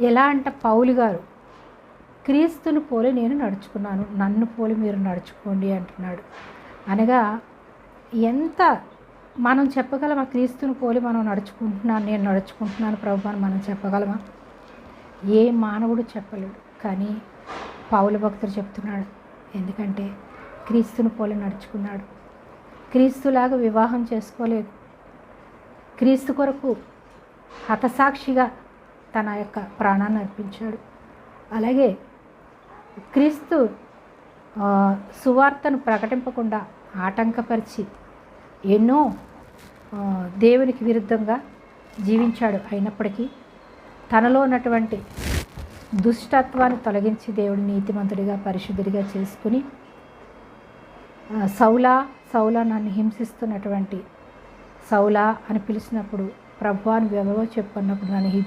ఎలా అంటే పౌలు గారు క్రీస్తుని పోలి నేను నడుచుకున్నాను నన్ను పోలి మీరు నడుచుకోండి అంటున్నాడు. అనగా ఎంత మనం చెప్పగలమా క్రీస్తుని పోలి మనం నడుచుకుంటున్నాను నేను నడుచుకుంటున్నాను ప్రభు అని మనం చెప్పగలమా? ఏ మానవుడు చెప్పలేడు. కానీ పౌలు భక్తుడు చెప్తున్నాడు ఎందుకంటే క్రీస్తుని పోలి నడుచుకున్నాడు. క్రీస్తులాగా వివాహం చేసుకోలేదు. క్రీస్తు కొరకు హతసాక్షిగా తన యొక్క ప్రాణాన్ని అర్పించాడు. అలాగే క్రీస్తు సువార్తను ప్రకటింపకుండా ఆటంకపరిచి ఎన్నో దేవునికి విరుద్ధంగా జీవించాడు. అయినప్పటికీ తనలో ఉన్నటువంటి దుష్టత్వాన్ని తొలగించి దేవుడు నీతిమంతుడిగా పరిశుద్ధుడిగా చేసుకుని సౌలా సౌలా నన్ను హింసిస్తున్నటువంటి సౌలా అని పిలిచినప్పుడు ప్రభువాను అని ఎవరో నన్ను హింసి